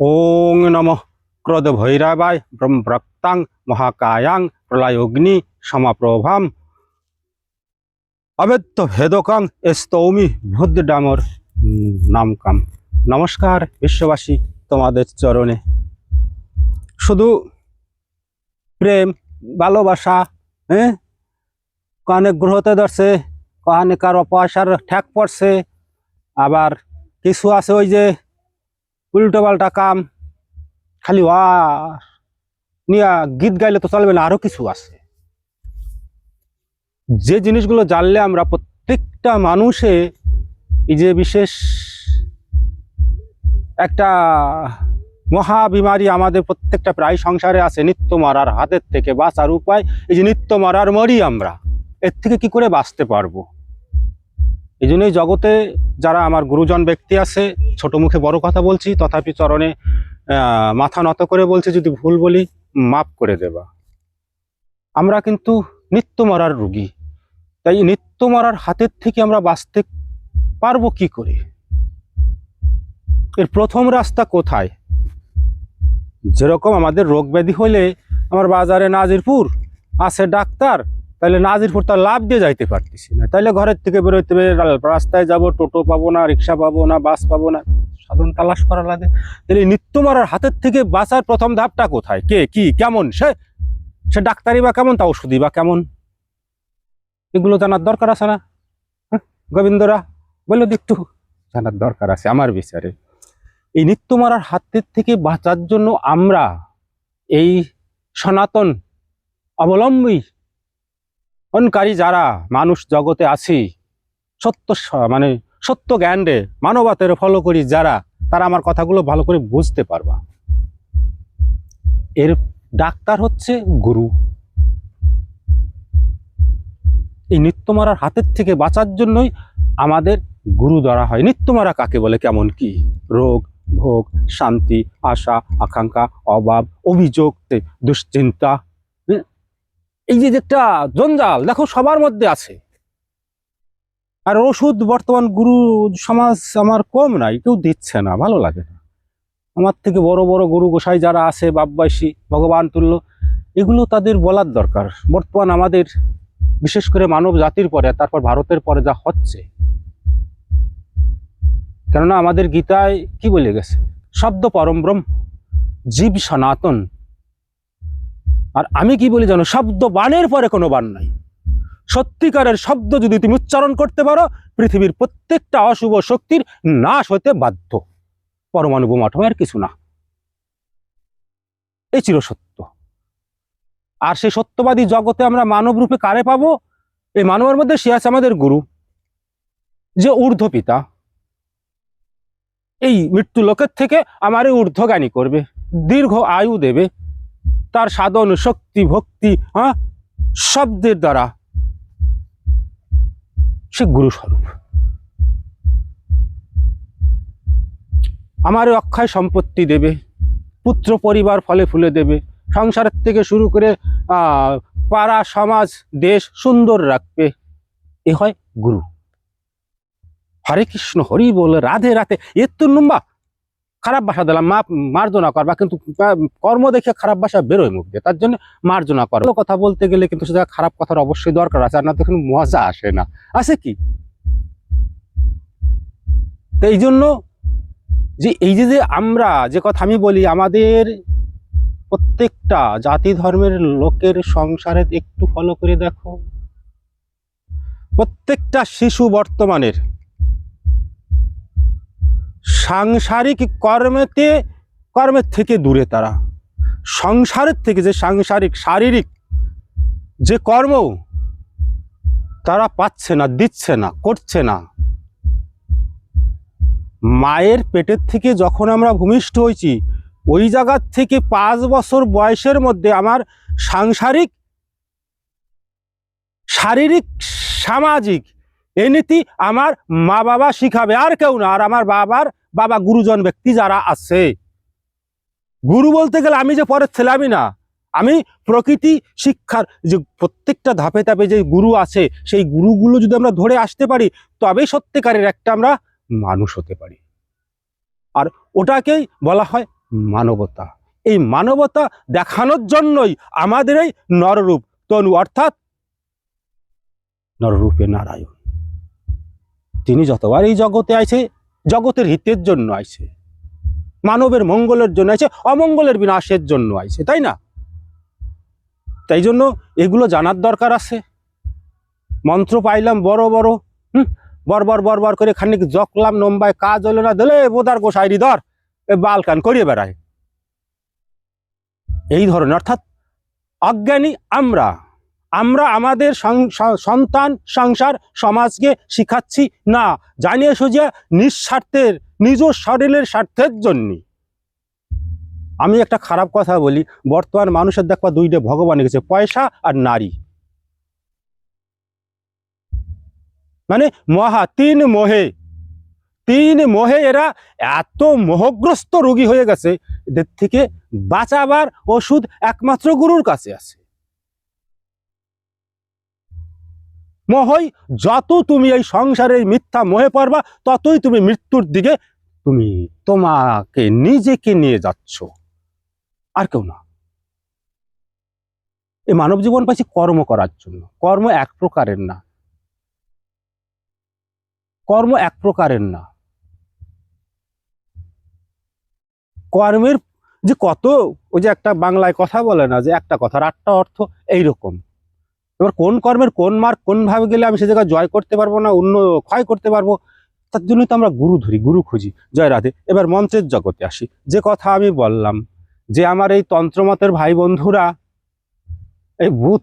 ওং নম ক্রোধ ভৈরবায় ব্রহ্মরক্তাং মহাকায়াং প্রলয়োগ্নি সমাপ্রভাম অবেদ্য ভেদকাং স্তৌমি ভুদ ডামর নামকাম নমস্কার বিশ্ববাসী তোমাদের চরণে। শুধু প্রেম, ভালোবাসা হ্যাঁ কানে গ্রহতে ধরছে, কানে কারও পয়সার ঠ্যাক পড়ছে, আবার কিছু আছে ওই যে উল্টো পাল্টা কাম। খালি ওয়া নিয়া গীত গাইলে তো চলবে না, আরও কিছু আছে। যে জিনিসগুলো জানলে আমরা প্রত্যেকটা মানুষে এই যে বিশেষ একটা মহা বিমারি আমাদের প্রত্যেকটা প্রায় সংসারে আছে, নিত্য মারার হাতের থেকে বাঁচার উপায়। এই যে নিত্য মারার মরি আমরা, এর থেকে কি করে বাঁচতে পারব? এই জন্যই জগতে যারা আমার গুরুজন ব্যক্তি আছে, ছোট মুখে বড় কথা বলছি, তথাপি চরণে মাথা নত করে বলছি, যদি ভুল বলি, মাফ করে দেবা। আমরা কিন্তু নিত্য মরার রুগী। তাই নিত্য মরার হাতের থেকে আমরা বাঁচতে পারব কি করে? এর প্রথম রাস্তা কোথায়? যেরকম আমাদের রোগ ব্যাধি হলে আমার বাজারে নাজিরপুর, আছে ডাক্তার তাহলে নাজিরপুর তার লাভ দিয়ে যাইতে পারতেছি না। তাহলে ঘরের থেকে বেরোতে রাস্তায় যাব, টোটো পাবো না, রিক্সা পাবো না, বাস পাবো না। সাধন তালাশ করা লাগে। তাহলে নিত্য মারার হাতের থেকে বাঁচার প্রথম ধাপটা কোথায়? কে, কি, কেমন? সে সে ডাক্তারি বা কেমন তা ওষুধই বা কেমন? এগুলো জানার দরকার আছে না? হ্যাঁ? গোবিন্দরা বলল একটু। জানার দরকার আছে আমার বিচারে। এই নিত্য মারার হাতের থেকে বাঁচার জন্য আমরা এই সনাতন অবলম্বী অনকারী যারা মানুষ জগতে আছি, সত্য মানে সত্য জ্ঞানে মানবতের ফলো করি যারা, তারা আমার কথাগুলো ভালো করে বুঝতে পারবা। এর ডাক্তার হচ্ছে গুরু। এই নিত্যমারার হাতের থেকে বাঁচার জন্যই আমাদের গুরু ধরা হয়। নিত্যমারা কাকে বলে, কেমন কি? রোগ, ভোগ, শান্তি, আশা, আকাঙ্ক্ষা, অভাব, অভিযোগ দুশ্চিন্তা? এই যে একটা জঞ্জাল, দেখো সবার মধ্যে আছে। আর ওষুধ বর্তমান গুরু সমাজ আমার কম নাই, কেউ দিচ্ছে না, ভালো লাগে না। আমার থেকে বড় বড় গুরু গোসাই যারা আছে বাপবাসী ভগবান তুল্য, এগুলো তাদের বলার দরকার। বর্তমান আমাদের, বিশেষ করে মানব জাতির পরে, তারপর ভারতের পরে যা হচ্ছে। কেননা আমাদের গীতায় কি বলে গেছে? শব্দ পরম ব্রহ্ম, জীব সনাতন। আর আমি কি বলি জানো, শব্দ বানের পরে কোনো বান নাই। সত্যিকারের শব্দ যদি তুমি উচ্চারণ করতে পারো, পৃথিবীর প্রত্যেকটা অশুভ শক্তির নাশ হতে বাধ্য। পরমাণু বোমা আর কিছু না। এই চির সত্য। আর সেই সত্যবাদী জগতে আমরা মানব রূপে কারে পাবো? এই মানবের মধ্যে সে আছে আমাদের গুরু, যে ঊর্ধ্ব পিতা। এই মৃত্যু লোকের থেকে আমারে ঊর্ধ্বজ্ঞানী করবে, দীর্ঘ আয়ু দেবে। তার সাধন শক্তি ভক্তি হ্যাঁ? শব্দের দ্বারা সে গুরু স্বরূপ আমার অক্ষয় সম্পত্তি দেবে, পুত্র পরিবার ফলে ফুলে দেবে সংসারের থেকে শুরু করে পাড়া, সমাজ, দেশ সুন্দর রাখবে। এ হয় গুরু। হরে কৃষ্ণ, হরি বল, রাধে রাধে। এর তো লম্বা খারাপ ভাষা দিলাম মা মার্জনা করবা, কিন্তু কর্ম দেখে খারাপ ভাষা বেরোয় মুখ দিয়ে, তার জন্য মার্জনা করো। কথা বলতে গেলে কিন্তু সেটা খারাপ কথার অবশ্যই দরকার আছে, আর না তখন মজা আসে না। আছে কি? এই জন্য যে, এই যে যে আমরা, যে কথা আমি বলি, আমাদের প্রত্যেকটা জাতি ধর্মের লোকের সংসারে একটু ফলো করে দেখো। প্রত্যেকটা শিশু বর্তমানের সাংসারিক কর্মেতে কর্মের থেকে দূরে তারা। সংসারের থেকে যে সাংসারিক, শারীরিক যে কর্ম তারা পাচ্ছে না, দিচ্ছে না, করছে না। মায়ের পেটের থেকে যখন আমরা ভূমিষ্ঠ হয়েছি, ওই জায়গার থেকে পাঁচ বছর বয়সের মধ্যে আমার সাংসারিক, শারীরিক, সামাজিক এ নীতি আমার মা বাবা শিখাবে। আর কেউ না, আর আমার বাবার বাবা গুরুজন ব্যক্তি যারা আছে। গুরু বলতে গেলে আমি যে পরের ছেলে, আমি না। আমি প্রকৃতি শিক্ষার যে প্রত্যেকটা ধাপে ধাপে যে গুরু আছে, সেই গুরুগুলো যদি আমরা ধরে আসতে পারি, তবেই সত্যিকারের একটা আমরা মানুষ হতে পারি। আর ওটাকেই বলা হয় মানবতা। এই মানবতা দেখানোর জন্যই আমাদের এই নররূপ তনু, অর্থাৎ নররূপে নারায়ণ। তিনি যতবার এই জগতে আইছে জগতের হিতের জন্য আইছে। মানবের মঙ্গলের জন্য আইছে, অমঙ্গলের বিনাশের জন্য আইছে, তাই না? তাই জন্য এগুলো জানার দরকার আছে। মন্ত্র পাইলাম, বড় বড়, হুম? বরবর বরবর করে খানিক জকলাম, নম্বায় কাজ হলো না দিলে বোদার গোসাইরি ধর বালকান করিয়ে বেড়ায়। এই ধরনের, অর্থাৎ অজ্ঞানী আমরা আমরা আমাদের সন্তান, সংসার, সমাজকে শিখাচ্ছি না। জানিয়ে সুজিয়া নিঃস্বার্থের, নিজ শরীরের স্বার্থের জন্য। আমি একটা খারাপ কথা বলি। বর্তমান মানুষের দেখবা দুইটা ভগবান গেছে পয়সা আর নারী। মানে মহা, তিন মোহে। তিন মোহে এরা এত মোহগ্রস্ত রোগী হয়ে গেছে, এদের থেকে বাঁচাবার ওষুধ একমাত্র গুরুর কাছে আছে। মোহই যত তুমি এই সংসারের মিথ্যা মোহে পড়বা, ততই তুমি মৃত্যুর দিকে তুমি তোমাকে নিজেকে নিয়ে যাচ্ছ। আর কেউ না। এই মানব জীবন পাইছি কর্ম করার জন্য। কর্ম এক প্রকারের না। কর্ম এক প্রকারের না। কর্মের যে কত, ওই যে একটা বাংলায় কথা বলে না যে একটা কথার আটটা অর্থ এইরকম। এবার কোন কর্মের কোন মার্ক কোন ভাবে গেলে আমি সে জায়গায় জয় করতে পারব না, অন্য ক্ষয় করতে পারব, তার জন্য তো আমরা গুরু ধরি, গুরু খুঁজি। জয় রাধে। এবার মন্ত্রের জগতে আসি। যে কথা আমি বললাম, যে আমার এই তন্ত্রমতের ভাই বন্ধুরা এই ভূত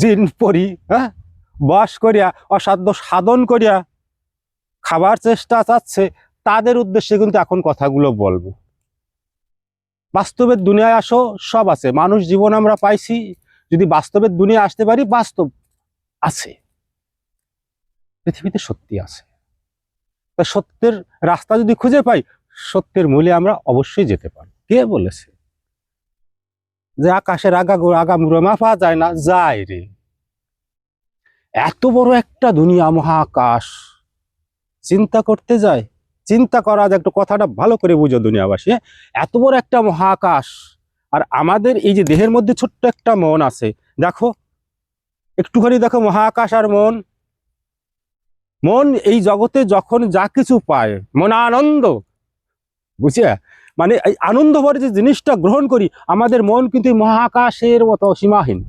জিন পরি হ্যাঁ বস করিয়া, অসাধ্য সাধন করিয়া খাবার চেষ্টা চাচ্ছে, তাদের উদ্দেশ্যে কিন্তু এখন কথাগুলো বলব। বাস্তবের দুনিয়ায় আসো, সব আছে। মানুষ জীবন আমরা পাইছি যদি বাস্তবের দুনিয়া আসতে পারি, বাস্তব আছে। পৃথিবীতে সত্যি আছে। তা সত্যের রাস্তা যদি খুঁজে পাই, সত্যের মূলে আমরা অবশ্যই যেতে পারি কে বলেছে? যে আকাশের আগা আগা মাপা যায় না, যায় রে। এত বড় একটা দুনিয়া, মহাকাশ। চিন্তা করতে যায়, চিন্তা করা যায়, একটু কথাটা ভালো করে বুঝো দুনিয়াবাসী হ্যাঁ? এত বড় একটা মহাকাশ। আর আমাদের এই যে দেহের মধ্যে ছোট্ট একটা মন আছে, দেখো, একটুখানি দেখো মহাকাশ আর মন। মন এই জগতে যখন যা কিছু পায়, মন আনন্দ বুঝছে মানে এই আনন্দ ভরে যে জিনিসটা গ্রহণ করি, আমাদের মন কিন্তু মহাকাশের মতো সীমাহীন।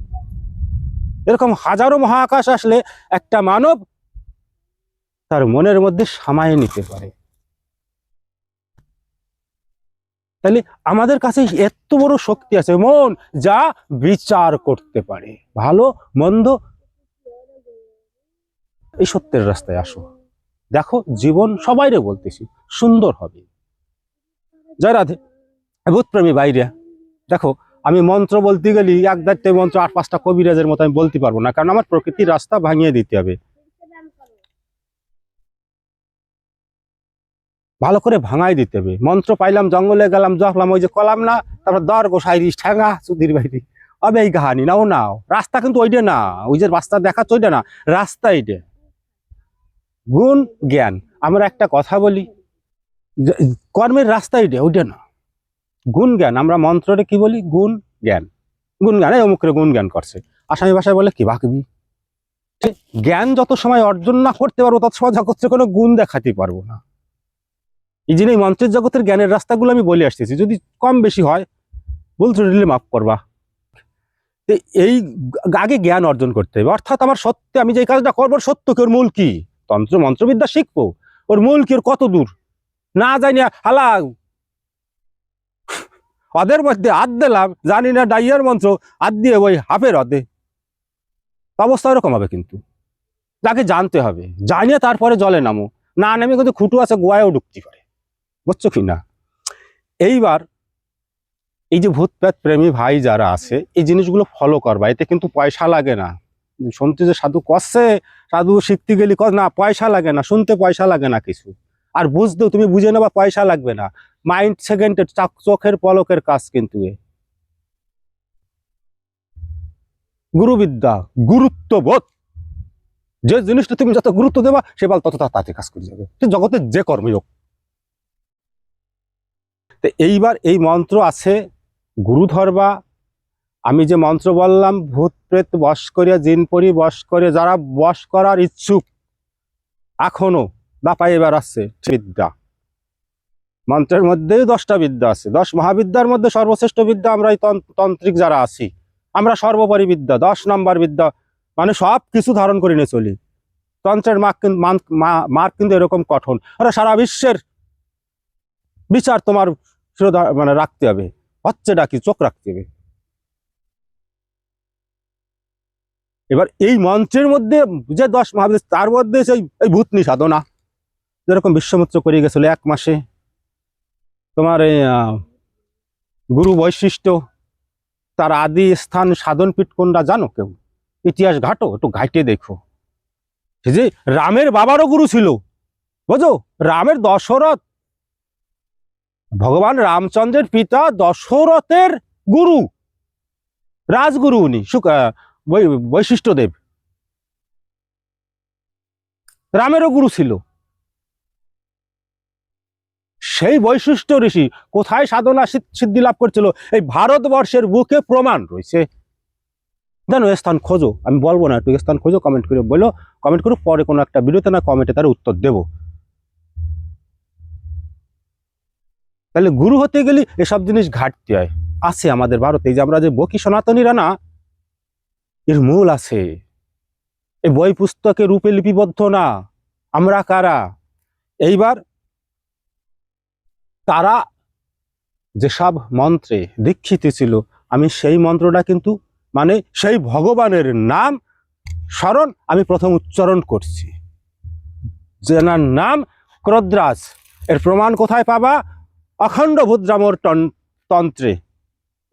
এরকম হাজারো মহাকাশ আসলে একটা মানব তার মনের মধ্যে সামায় নিতে পারে। তাহলে আমাদের কাছে এত বড় শক্তি আছে, মন, যা বিচার করতে পারে। ভালো, মন্দ? এই সত্যের রাস্তায় আসো। দেখো, জীবন সবাইরে বলতেছি, সুন্দর হবে। জয় রাধে। ভূতপ্রেমী বাইরে। দেখো, আমি মন্ত্র বলতে গেলি এক দায়িত্বে মন্ত্র, আট পাঁচটা কবিরাজের মতো আমি বলতে পারব না, কারণ আমার প্রকৃতির রাস্তা ভাঙিয়ে দিতে হবে। ভালো করে ভাঙাই দিতে হবে। মন্ত্র পাইলাম, জঙ্গলে গেলাম জখলাম ওই যে কলাম না, তারপর দর গোসাইরি ঠ্যাঙ্গা চুদির বাইরি অবে এই কাহানি, নাও নাও। রাস্তা কিন্তু ওইটা না, ওই যে রাস্তা দেখাচ্ছে ওইটা না, রাস্তা এইটা গুণ, জ্ঞান। আমরা একটা কথা বলি কর্মের রাস্তা এইটা ওইটা না। গুণ, জ্ঞান। আমরা মন্ত্ররে কি বলি? গুণ, জ্ঞান। গুণ, জ্ঞান, এই অমুকের গুণ, জ্ঞান করছে। আসামি ভাষায় বলে, কি বাকবি? জ্ঞান যত সময় অর্জন না করতে পারব, তত সময় জগতের কোনো গুণ দেখাতে পারব না। এই জন্য এই মন্ত্রের জগতের জ্ঞানের রাস্তাগুলো আমি বলে আসতেছি। যদি কম বেশি হয় বলতে দিলে মাফ করবা। এই আগে জ্ঞান অর্জন করতে হবে। অর্থাৎ আমার সত্যি, আমি যে কাজটা করব সত্য কি ওর মূল কি? তন্ত্র, মন্ত্রবিদ্যা শিখব। ওর মূল কি? ওর কত দূর? না জানি, হালা। ওদের মধ্যে হাত দিলাম, জানি না ডাইয়ার মন্ত্র হাত দিয়ে ওই হাফের হদে অবস্থা এরকম হবে কিন্তু। তাকে জানতে হবে। জানিয়ে তারপরে জলে নামো। না নামে কিন্তু খুঁটু আছে, গোয়ায়ও ঢুকতে পারে বুঝছ কি না? এইবার এই যে ভূত প্রেত প্রেমী ভাই যারা আছে, এই জিনিসগুলো ফলো করবা। এতে কিন্তু পয়সা লাগে না। শুনতে যে সাধু করছে সাধু শিখতে গেলি কর না, পয়সা লাগে না, শুনতে পয়সা লাগে না কিছু। আর বুঝতেও তুমি বুঝে নেবা, পয়সা লাগবে না। মাইন্ড সেকেন্ডের চোখের পলকের কাজ কিন্তু এ। গুরুবিদ্যা, গুরুত্ববোধ। যে জিনিসটা তুমি যত গুরুত্ব দেবা, সে বল তত তাড়াতাড়ি কাজ করে যাবে। জগতের যে কর্মী হোক। তো এইবার এই মন্ত্র আছে গুরু ধরবা আমি যে মন্ত্র বললাম, ভূত প্রেত বশ করে জিন পরি বস করে যারা বস করার ইচ্ছুক, এখনও দাপাই এবার আছে বিদ্যা। মন্ত্রের মধ্যেই দশটা বিদ্যা আছে। দশ মহাবিদ্যার মধ্যে সর্বশ্রেষ্ঠ বিদ্যা আমরা এই তন- তান্ত্রিক যারা আছি, আমরা সর্বোপরি বিদ্যা। দশ নম্বর বিদ্যা মানে সব কিছু ধারণ করে নিয়ে চলি। তন্ত্রের মার্ক মার্ক কিন্তু এরকম কঠোর। আরে সারা বিশ্বের বিচার তোমার মানে রাখতে হবে। হচ্ছে ডাকি চোখ রাখতে হবে। এবার এই মঞ্চের মধ্যে যে দশ মহাবিদ্য তার মধ্যে সেই, এই ভূতনি সাধনা। যেরকম বিশ্বমিত্র করে গেছিল এক মাসে। তোমার এই গুরু বৈশিষ্ট্য, তার আদি স্থান সাধন কোনটা জানো কেউ? ইতিহাস ঘাটো, একটু ঘাইটে দেখো। যে রামের বাবারও গুরু ছিল। বোঝো? রামের দশরথ ভগবান রামচন্দ্রের পিতা দশরথের গুরু, রাজগুরু উনি বৈশিষ্ট্যদেব। রামেরও গুরু ছিল। সেই বৈশিষ্ট্য ঋষি কোথায় সাধনা সিদ্ধি লাভ করছিল? এই ভারতবর্ষের বুকে প্রমাণ রয়েছে। জানো স্থান খোঁজো। আমি বলব না, একটু স্থান খোঁজো কমেন্ট করে বলো। কমেন্ট করো পরে কোনো একটা ভিডিওতে না কমেন্টে তার উত্তর দেবো। তাহলে গুরু হতে গেলে এসব জিনিস ঘাটতি হয়। আছে আমাদের ভারতে যে আমরা যে বকি সনাতনীরা না, এর মূল আছে। এই বই পুস্তকে রূপে লিপিবদ্ধ না, আমরা কারা? এইবার তারা যেসব মন্ত্রে দীক্ষিত ছিল, আমি সেই মন্ত্রটা কিন্তু মানে সেই ভগবানের নাম স্মরণ আমি প্রথম উচ্চারণ করছি। যেনার নাম ক্রদ্রাজ এর প্রমাণ কোথায় পাবা? অখণ্ড ভুদ্রামর তন্ত্রে।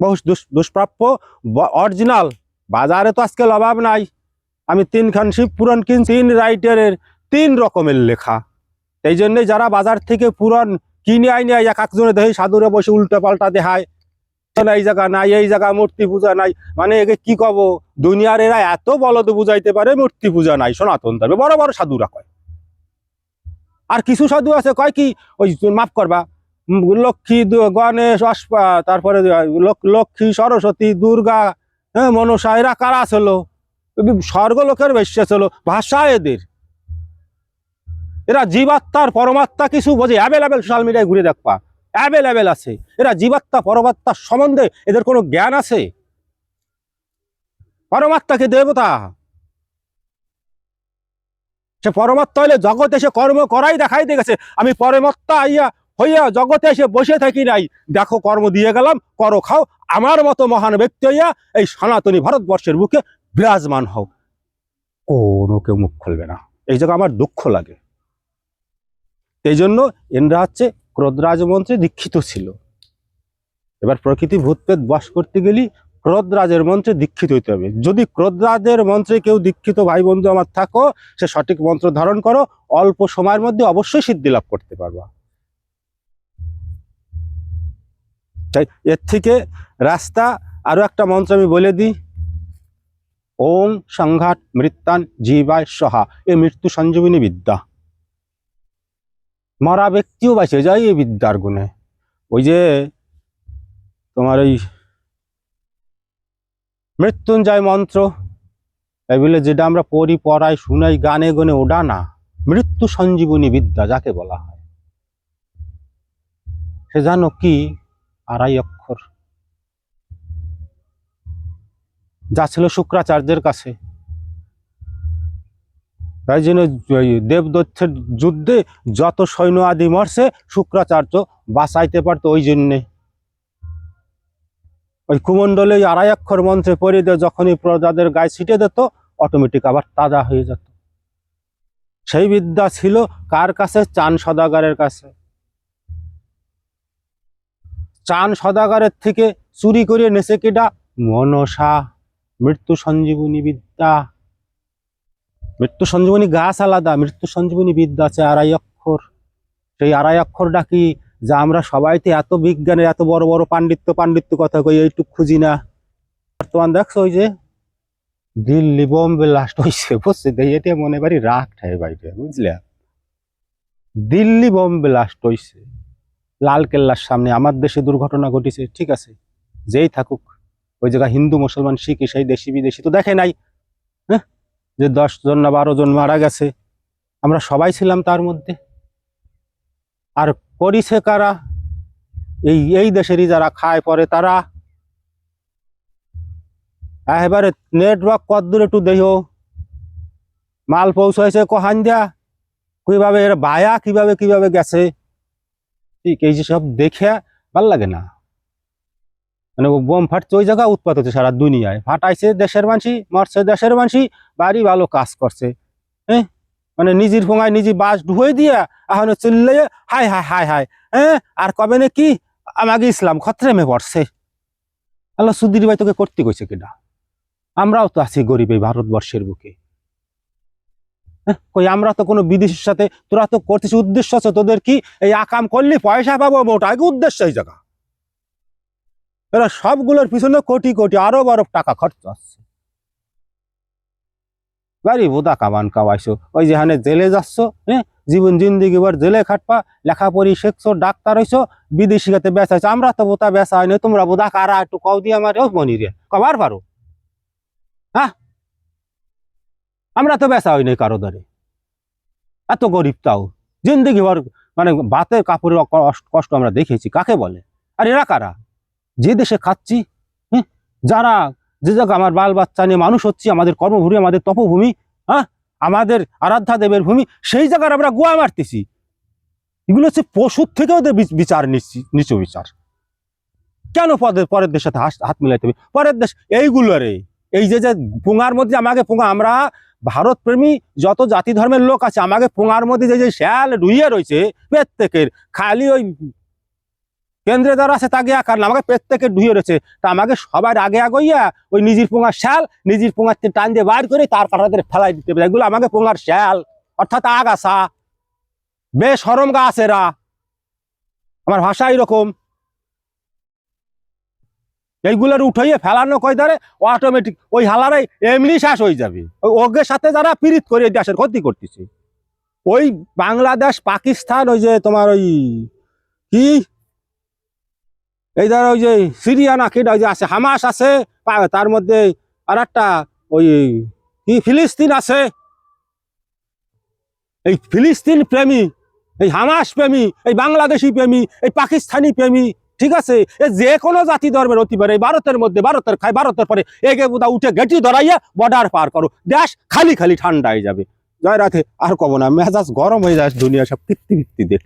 বহু দুষ- দুষ্প্রাপ্য অরিজিনাল বাজারে তো আজকাল অভাব নাই। আমি তিনখান শিব পুরাণ কিন তিন রাইটারের তিন রকমের লেখা। এই জন্যে যারা বাজার থেকে পুরাণ কিনে আইনে এক একজনে দেহে সাধুরে বসে উল্টো পাল্টা দেখায়। এই জায়গা নাই, এই জায়গা মূর্তি পূজা নাই। মানে একে কি কব? দুনিয়ার এরা এত বলদ বুঝাইতে পারে মূর্তি পূজা নাই, সনাতন ধর্মে। বড় বড় সাধুরা কয়। আর কিছু সাধু আছে কয় কি? ওই মাফ করবা লক্ষ্মী গণেশ অস্পা, তারপরে লক্ষ্মী সরস্বতী, দুর্গা হ্যাঁ মনসা, এরা কারা ছিল? স্বর্গলোকের বেশ্যা ছিল, ভাষা এদের। এরা জীবাত্মার পরমাত্মা কিছু বোঝে অ্যাভেলেবেল সোশ্যাল মিডিয়ায় ঘুরে দেখবা। অ্যাভেলেবেল আছে। এরা জীবাত্মা পরমাত্মার সম্বন্ধে এদের কোনো জ্ঞান আছে? পরমাত্মাকে দেবতা? সে পরমাত্মা হলে জগতে এসে কর্ম করাই দেখাই দিয়ে গেছে। আমি পরমাত্মা আইয়া হইয়া জগতে এসে বসে থাকি নাই। দেখো কর্ম দিয়ে গেলাম, করো খাও। আমার মতো মহান ব্যক্তি হইয়া এই সনাতনী ভারতবর্ষের বুকে বিরাজমান হও। কোনো কেউ মুখ খুলবে না। এই জায়গা আমার দুঃখ লাগে। এই জন্য এনরা হচ্ছে ক্রোধরাজ মন্ত্রে দীক্ষিত ছিল। এবার প্রকৃতি ভূতপেত বাস করতে গেলে ক্রোধরাজের মন্ত্রে দীক্ষিত হইতে হবে। যদি ক্রোধরাজের মন্ত্রে কেউ দীক্ষিত ভাই বন্ধু আমার থাকো, সে সঠিক মন্ত্র ধারণ করো, অল্প সময়ের মধ্যে অবশ্যই সিদ্ধি লাভ করতে পারবা। তাই এর থেকে রাস্তা আরও একটা মন্ত্র আমি বলে দিই। ওং সংঘাত মৃত্যান জীবায় সহা, এ মৃত্যু সঞ্জীবিনী বিদ্যা। মরা ব্যক্তিও বাঁচে যায় এই বিদ্যার গুণে। ওই যে তোমার ওই মৃত্যুঞ্জয় মন্ত্র এই বলে যেটা আমরা পড়ি, পড়াই, শুনাই, গানে গনে ওটা না মৃত্যু সঞ্জীবনী বিদ্যা যাকে বলা হয়। সে জানো কি আড়াই অক্ষর। যা ছিল শুক্রাচার্যের কাছে। তাই জন্য দেবদত্তের যুদ্ধে যত সৈন্য আদি মরছে, শুক্রাচার্য বাঁচাইতে পারতো ওই জন্যে। ওই কুমণ্ডলে আড়াই অক্ষর মন্ত্রে পড়ে দিয়ে যখনই প্রজাদের গায়ে ছিটে দিত অটোমেটিক আবার তাজা হয়ে যেত। সেই বিদ্যা ছিল কার কাছে? চান সদাগারের কাছে। চান সদাগারের থেকে চুরি করে নেছে কেটা মনসা। মৃত্যু সঞ্জীবনী বিদ্যা। মৃত্যু সঞ্জীবনী গাছ আলাদা, মৃত্যু সঞ্জীবনী বিদ্যা আছে আড়াই অক্ষর। সেই আড়াই অক্ষরটা কি যা আমরা সবাইতে এত বিজ্ঞানের এত বড় বড় পাণ্ডিত্য পাণ্ডিত্য কথা কই, এইটুক খুঁজি না। বর্তমান দেখছ ওই যে, দিল্লি বোম্বে লাস্ট হয়েছে বুঝছে? এটা মনে বাড়ি রাগ ঠাই বাইরে বুঝলে? দিল্লি বোম্বে লাস্ট হয়েছে লাল কেল্লার সামনে আমার দেশে দুর্ঘটনা ঘটেছে, ঠিক আছে, যেই থাকুক। ওই জায়গায় হিন্দু, মুসলমান, শিখ সেই দেশি, বিদেশি তো দেখে নাই হ্যাঁ? যে জন না বারো জন মারা গেছে, আমরা সবাই ছিলাম তার মধ্যে। আর করিছে কারা? এই এই দেশেরই যারা খায় পরে তারা। এবারে নেটওয়ার্ক কত দূর একটু দেহ মাল পৌঁছাইছে কহান দিয়া। কীভাবে এর বায়া, কীভাবে কীভাবে গেছে? ঠিক, এই সব দেখে ভালো লাগে না। মানে বোম ফাটছে, ওই জায়গা উৎপাত হচ্ছে সারা দুনিয়ায়। ফাটাইছে দেশের মানসি মরছে দেশের মানসি বাড়ি ভালো কাজ করছে। হ্যাঁ? মানে নিজের ফোঙায় নিজে বাস ঢুয়ে দিয়া এখন চললে হাই হাই হাই হাই হ্যাঁ। আর কবে না কি আমাকে ইসলাম খতরেমে পড়ছে। আল্লাহ সুদির ভাই তোকে করতে কইছে কিনা? আমরাও তো আছি গরিব এই ভারতবর্ষের বুকে। কই, আমরা তো কোনো বিদেশের সাথে, তোরা তো করছিস উদ্দেশ্য আছে তোদের কি এই আকাম করলি, পয়সা পাবো মোটা আগে উদ্দেশ্য এই জায়গা? এরা সবগুলোর পিছনে কোটি কোটি, আরও বড় টাকা খরচ আসছে বাড়ি বোদা কামান কামাইছো ওই যেখানে জেলে যাচ্ছ হ্যাঁ? জীবন জিন্দিগি ভর জেলে খাটপা লেখাপড়ি শিখছো, ডাক্তার হইছো, বিদেশি গাতে বেচাইছো আমরা তো বোতা বেচা হয়নি তোমরা বোদা কারা, একটু কও দিয়ে আমার, ও মনি রে কবার পারো? হ্যাঁ? আমরা তো বেচা হয়নি কারও ধরে এত গরিব তাও। জিন্দিগি ভর মানে বাতের কাপড়ের কষ্ট আমরা দেখেছি, কাকে বলে? আর এরা কারা? যে দেশে খাচ্ছি হ্যাঁ যারা, যে জায়গা আমার বাল বাচ্চা নিয়ে মানুষ হচ্ছি, আমাদের কর্মভূমি, আমাদের তপভূমি হ্যাঁ? আমাদের আরাধ্যা দেবের ভূমি, সেই জায়গার আমরা গোয়া মারতেছি। এগুলো হচ্ছে পশুর থেকে ওদের বিচার নিচ্ছি নিচু বিচার। কেন পদের পরের দেশের সাথে হাত মিলাইতে হবে? পরের দেশ এইগুলো রে। এই যে যে পুঙার মধ্যে আমাকে পুঙা আমরা ভারত প্রেমী যত জাতি ধর্মের লোক আছে, আমাকে পুঙার মধ্যে যে যে শ্যাল ডুইয়ে রয়েছে, প্রত্যেকের খালি ওই কেন্দ্রে যারা আছে তাকে আকার আমাকে প্রত্যেকের ডুইয়ে রয়েছে। তা আমাকে সবার আগে আগইয়া ওই নিজের পোঙার শ্যাল, নিজের পোঙার টান দিয়ে বার করে তার কাটাদের ফেলাই দিতে হবে। এগুলো আমাকে পোঙার শ্যাল, অর্থাৎ আগাছা বেশ হরম গাছ এরা আমার ভাষা এরকম এইগুলোর উঠাইয়ে ফেলানো কয় ধরে অটোমেটিক ওই হালারে এমনি শেষ হয়ে যাবে। ওই ওগের সাথে যারা পীড়িত করে দেশের ক্ষতি করতেছে। ওই বাংলাদেশ, পাকিস্তান, ওই যে তোমার ওই কি? এই ধর ওই যে সিরিয়া না ওই যে আছে, হামাস আছে তার মধ্যে আর একটা ওই কি, ফিলিস্তিন আছে। এই ফিলিস্তিন প্রেমী, এই হামাস প্রেমী, এই বাংলাদেশি প্রেমী, এই পাকিস্তানি প্রেমী ঠিক আছে? এ যে কোনো জাতি ধর্মের অতি পারে ভারতের মধ্যে, ভারতের খাই ভারতের পরে এগে বোধা উঠে গেটি ধরাইয়া বর্ডার পার করো। দেশ খালি খালি ঠান্ডা হয়ে যাবে। জয় রাধে, আর কব না। মেজাজ গরম হয়ে যায় দুনিয়া সব কৃত্তি ভিত্তি দেখে।